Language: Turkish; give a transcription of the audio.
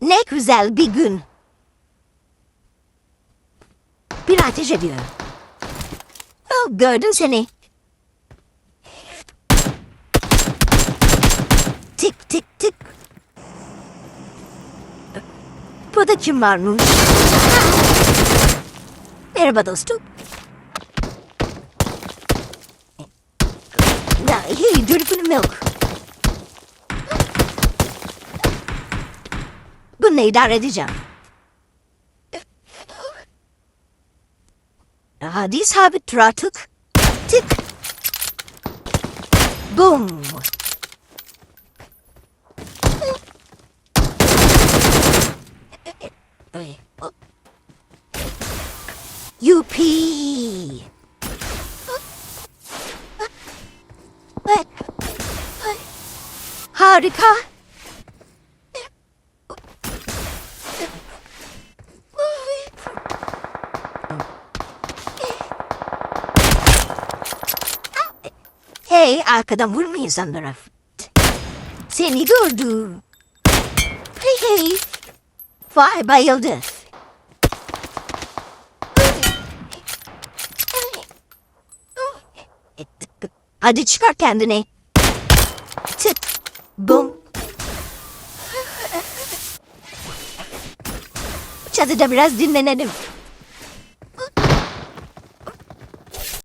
Ne güzel bir gün. Bir ateş ediyor. Oh, gördüm seni. Tik tik tik. Burada kim varmış? Merhaba dostum. Ya, hey, dürbünüm yok. Bununla idare edeceğim. Hadi sabit dur. Tık. Boom. Yuppie. Harika. Hey arkadan vurma insanlara. Seni gördüm. Hey hey. Vay bayıldı. Hadi çıkar kendini. Tık. Bum. Çatıda biraz dinlenelim.